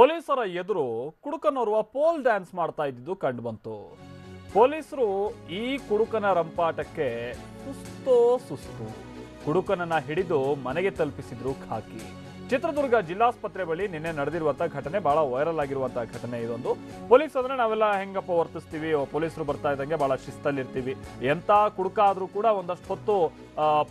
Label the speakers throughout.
Speaker 1: ಪೊಲೀಸರ ಎದುರು ಕುಡುಕನೋರ್ವ pole dance ಮಾಡ್ತಾ ಇದ್ದಿದ್ದು ಕಂಡು ಬಂತು. ಪೊಲೀಸರು ಈ ಕುಡುಕನ ರಂಪಾಟಕ್ಕೆ ಸುಸ್ತೋ ಸುಸ್ತು. ಕುಡುಕನನ್ನ ಹಿಡಿದು ಮನೆಗೆ ತಲುಪಿಸಿದ್ರು ಖಾಕಿ. ಚಿತ್ರದುರ್ಗ ಜಿಲ್ಲಾಸ್ಪತ್ರೆ ಬಳಿ ನಿನ್ನೆ ನಡೆದಿರುವಂತಹ ಘಟನೆ, ಬಹಳ ವೈರಲ್ ಆಗಿರುವಂತಹ ಘಟನೆ ಇದೊಂದು. ಪೊಲೀಸ್ ಅಂದ್ರೆ ನಾವೆಲ್ಲ ಹೆಂಗಪ್ಪ ವರ್ತಿಸ್ತೀವಿ? ಪೊಲೀಸರು ಬರ್ತಾ ಇದ್ದಂಗೆ ಬಹಳ ಶಿಸ್ತಲ್ಲಿ ಇರ್ತೀವಿ ಎಂತ ಕುಡುಕ ಆದ್ರೂ ಕೂಡ ಒಂದಷ್ಟು ಹೊತ್ತು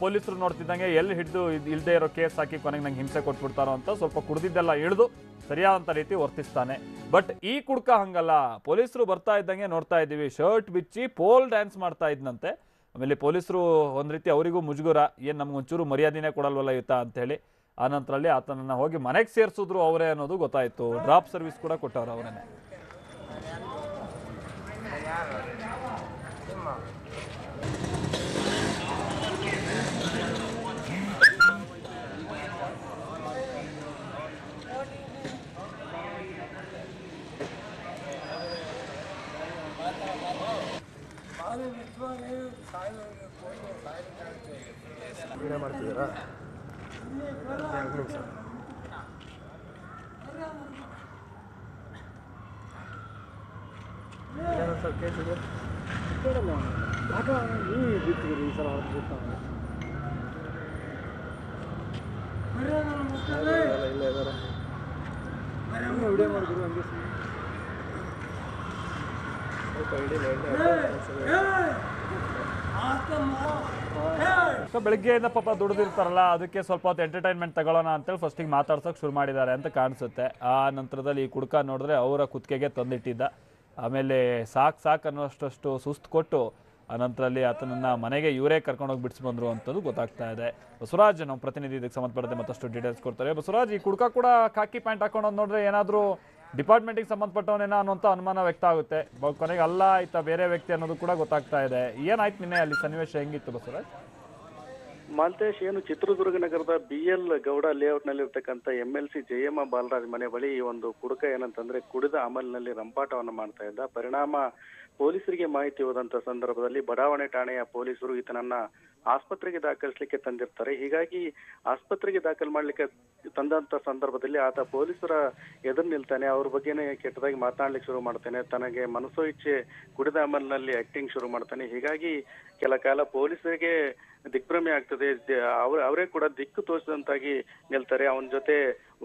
Speaker 1: ಪೊಲೀಸರು ನೋಡ್ತಿದ್ದಂಗೆ ಎಲ್ಲಿ ಹಿಡಿದು ಇಲ್ದೇ ಇರೋ ಕೇಸ್ ಹಾಕಿ ಕೊನೆಗೆ ನಂಗೆ ಹಿಂಸೆ ಕೊಟ್ಬಿಡ್ತಾರೋ ಅಂತ ಸ್ವಲ್ಪ ಕುಡ್ದಿದ್ದೆಲ್ಲ ಇಳಿದು ಸರಿಯಾದಂತ ರೀತಿ ವರ್ತಿಸ್ತಾನೆ. ಬಟ್ ಈ ಕುಡ್ಕ ಹಂಗಲ್ಲ. ಪೊಲೀಸರು ಬರ್ತಾ ಇದ್ದಂಗೆ ನೋಡ್ತಾ ಇದ್ದೀವಿ. ಶರ್ಟ್ ಬಿಚ್ಚಿ ಪೋಲ್ ಡ್ಯಾನ್ಸ್ ಮಾಡ್ತಾ ಇದ್ನಂತೆ. ಆಮೇಲೆ ಪೊಲೀಸರು ಒಂದು ರೀತಿ ಅವರಿಗೂ ಮುಜುಗುರ. ಏನ್ ನಮ್ಗೊಂಚೂರು ಮರ್ಯಾದೆನೇ ಕೊಡಲ್ವಲ್ಲ ಅಂತ ಹೇಳಿ ಆ ನಂತರಲ್ಲಿ ಆತನನ್ನ ಹೋಗಿ ಮನೆಗೆ ಸೇರಿಸಿದ್ರು ಅವರೇ ಅನ್ನೋದು ಗೊತ್ತಾಯ್ತು ಡ್ರಾಪ್ ಸರ್ವಿಸ್ ಕೂಡ ಕೊಟ್ಟವ್ರು ಅವರೇನೆ
Speaker 2: ವಿಡಿಯೋ ಮಾಡ್ತಿದ್ದೀರಾ ಎರಡು ನಿಮಿಷ ಏನು ಸರ್ ಕೇಸಿದೆ ಇಲ್ಲ ಇದ್ದಾರೆ ವಿಡಿಯೋ ಮಾಡಿದ್ರು ಹಂಗೆ ಸ್ವಲ್ಪ ಹಿಡೀಲಿ
Speaker 1: ಸೊ ಬೆಳಗ್ಗೆಯಿಂದ ಪಾಪ ದುಡಿದಿರ್ತಾರಲ್ಲ, ಅದಕ್ಕೆ ಸ್ವಲ್ಪ ಹೊತ್ತು ಎಂಟರ್ಟೈನ್ಮೆಂಟ್ ತಗೊಳ್ಳೋಣ ಅಂತೇಳಿ ಫಸ್ಟಿಗೆ ಮಾತಾಡ್ಸೋಕೆ ಶುರು ಮಾಡಿದ್ದಾರೆ ಅಂತ ಕಾಣಿಸುತ್ತೆ. ಆ ನಂತರದಲ್ಲಿ ಈ ಕುಡ್ಕ ನೋಡಿದ್ರೆ ಅವರ ಕುತ್ತಿಗೆಗೆ ತಂದಿಟ್ಟಿದ್ದ. ಆಮೇಲೆ ಸಾಕು ಸಾಕು ಅನ್ನೋಷ್ಟಷ್ಟು ಸುಸ್ತು ಕೊಟ್ಟು, ಆ ನಂತರದಲ್ಲಿ ಆತನನ್ನು ಮನೆಗೆ ಇವರೇ ಕರ್ಕೊಂಡೋಗಿ ಬಿಡಿಸಿ ಬಂದ್ರು ಅಂತದ್ದು ಗೊತ್ತಾಗ್ತಾ ಇದೆ. ಬಸವರಾಜ್ ನಮ್ಮ ಪ್ರತಿನಿಧಿ ಇದಕ್ಕೆ ಸಂಬಂಧಪಟ್ಟಂತೆ ಮತ್ತಷ್ಟು ಡೀಟೇಲ್ಸ್ ಕೊಡ್ತಾರೆ. ಬಸವರಾಜ್, ಈ ಕುಡ್ಕ ಕೂಡ ಖಾಕಿ ಪ್ಯಾಂಟ್ ಹಾಕೊಂಡು ನೋಡಿದ್ರೆ ಏನಾದರೂ ಡಿಪಾರ್ಟ್ಮೆಂಟಿಗೆ ಸಂಬಂಧಪಟ್ಟವನೇನ ಅನ್ನೋಂಥ ಅನುಮಾನ ವ್ಯಕ್ತ ಆಗುತ್ತೆ. ಕೊನೆಗೆ ಅಲ್ಲ, ಆಯ್ತಾ, ಬೇರೆ ವ್ಯಕ್ತಿ ಅನ್ನೋದು ಕೂಡ ಗೊತ್ತಾಗ್ತಾ ಇದೆ. ಏನಾಯ್ತು ನಿನ್ನೆ ಅಲ್ಲಿ ಸನ್ನಿವೇಶ ಹೆಂಗಿತ್ತು ಬಸವರಾಜ್?
Speaker 3: ಮಾಲ್ತೇಶ್, ಏನು ಚಿತ್ರದುರ್ಗ ನಗರದ B L Gowda ಲೇಔಟ್ನಲ್ಲಿರ್ತಕ್ಕಂಥ M L C Jayamma Balaraj ಮನೆ ಬಳಿ ಈ ಒಂದು ಕುಡುಕ ಏನಂತಂದ್ರೆ ಕುಡಿದ ಅಮಲ್ನಲ್ಲಿ ರಂಪಾಟವನ್ನು ಮಾಡ್ತಾ ಇದ್ದ. ಪರಿಣಾಮ ಪೊಲೀಸರಿಗೆ ಮಾಹಿತಿ ಹೋದಂತ ಸಂದರ್ಭದಲ್ಲಿ ಬಡಾವಣೆ ಠಾಣೆಯ ಪೊಲೀಸರು ಈತನನ್ನ ಆಸ್ಪತ್ರೆಗೆ ದಾಖಲಿಸಲಿಕ್ಕೆ ತಂದಿರ್ತಾರೆ. ಹೀಗಾಗಿ ಆಸ್ಪತ್ರೆಗೆ ದಾಖಲು ಮಾಡ್ಲಿಕ್ಕೆ ತಂದಂತ ಸಂದರ್ಭದಲ್ಲಿ ಆತ ಪೊಲೀಸರ ಎದುರು ನಿಲ್ತಾನೆ. ಅವ್ರ ಬಗ್ಗೆನೇ ಕೆಟ್ಟದಾಗಿ ಮಾತನಾಡ್ಲಿಕ್ಕೆ ಶುರು ಮಾಡ್ತಾನೆ. ತನಗೆ ಮನಸ್ಸು ಇಚ್ಛೆ ಕುಡಿದ ಅಮಲ್ನಲ್ಲಿ ಆಕ್ಟಿಂಗ್ ಶುರು ಮಾಡ್ತಾನೆ. ಹೀಗಾಗಿ ಕೆಲ ಕಾಲ ಪೊಲೀಸರಿಗೆ ದಿಗ್ಭ್ರಮೆ ಆಗ್ತದೆ. ಅವ್ರ ಕೂಡ ದಿಕ್ಕು ತೋರಿಸಿದಂತಾಗಿ ನಿಲ್ತಾರೆ. ಅವನ ಜೊತೆ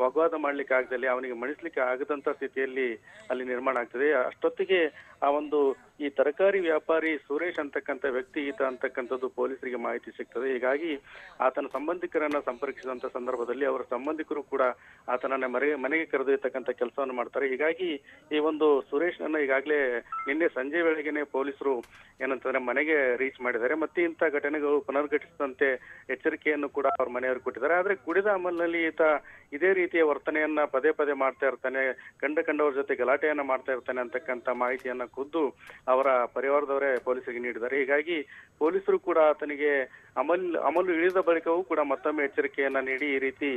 Speaker 3: ವಾಗ್ವಾದ ಮಾಡ್ಲಿಕ್ಕೆ ಆಗದಲ್ಲಿ ಅವನಿಗೆ ಮಣಿಸ್ಲಿಕ್ಕೆ ಆಗದಂತ ಸ್ಥಿತಿಯಲ್ಲಿ ಅಲ್ಲಿ ನಿರ್ಮಾಣ ಆಗ್ತದೆ. ಅಷ್ಟೊತ್ತಿಗೆ ಆ ಒಂದು ಈ ತರಕಾರಿ ವ್ಯಾಪಾರಿ ಸುರೇಶ್ ಅಂತಕ್ಕಂಥ ವ್ಯಕ್ತಿ, ಈತ ಅಂತಕ್ಕಂಥದ್ದು ಪೊಲೀಸರಿಗೆ ಮಾಹಿತಿ ಸಿಗ್ತದೆ. ಹೀಗಾಗಿ ಆತನ ಸಂಬಂಧಿಕರನ್ನ ಸಂಪರ್ಕಿಸಿದಂತ ಸಂದರ್ಭದಲ್ಲಿ ಅವರ ಸಂಬಂಧಿಕರು ಕೂಡ ಆತನನ್ನ ಮರೆ, ಮನೆಗೆ ಕರೆದೊಯ್ಯತಕ್ಕಂಥ ಕೆಲಸವನ್ನು ಮಾಡ್ತಾರೆ. ಹೀಗಾಗಿ ಈ ಒಂದು ಸುರೇಶ್ನನ್ನ ಈಗಾಗಲೇ ನಿನ್ನೆ ಸಂಜೆ ವೇಳೆಗೆನೆ ಪೊಲೀಸರು ಏನಂತಂದ್ರೆ ಮನೆಗೆ ರೀಚ್ ಮಾಡಿದ್ದಾರೆ. ಮತ್ತೆ ಇಂಥ ಘಟನೆಗಳು ಪುನರ್ಘಟಿಸದಂತೆ ಎಚ್ಚರಿಕೆಯನ್ನು ಕೂಡ ಅವ್ರ ಮನೆಯವರು ಕೊಟ್ಟಿದ್ದಾರೆ. ಆದ್ರೆ ಕುಡಿದ ಅಮಲ್ನಲ್ಲಿ ಈತ ಇದೇ ರೀತಿಯ ವರ್ತನೆಯನ್ನ ಪದೇ ಪದೇ ಮಾಡ್ತಾ ಇರ್ತಾನೆ, ಕಂಡ ಕಂಡವ್ರ ಜೊತೆ ಗಲಾಟೆಯನ್ನ ಮಾಡ್ತಾ ಇರ್ತಾನೆ ಅಂತಕ್ಕಂಥ ಮಾಹಿತಿಯನ್ನ ಖುದ್ದು ಅವರ ಪರಿವಾರದವರೇ ಪೊಲೀಸರಿಗೆ ನೀಡಿದ್ದಾರೆ. ಹೀಗಾಗಿ ಪೊಲೀಸರು ಕೂಡ ಆತನಿಗೆ ಅಮಲ್, ಅಮಲು ಇಳಿದ ಬಳಿಕವೂ ಕೂಡ ಮತ್ತೊಮ್ಮೆ ಎಚ್ಚರಿಕೆಯನ್ನ ನೀಡಿ ಈ ರೀತಿ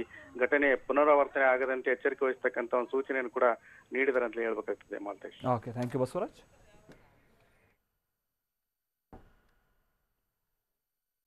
Speaker 3: ಘಟನೆ ಪುನರಾವರ್ತನೆ ಆಗದಂತೆ ಎಚ್ಚರಿಕೆ ವಹಿಸ್ತಕ್ಕಂಥ ಒಂದು ಸೂಚನೆಯನ್ನು ಕೂಡ ನೀಡಿದ್ದಾರೆ ಅಂತ ಹೇಳ್ಬೇಕಾಗ್ತದೆ Maltesh.
Speaker 1: Okay thank you Basavaraj.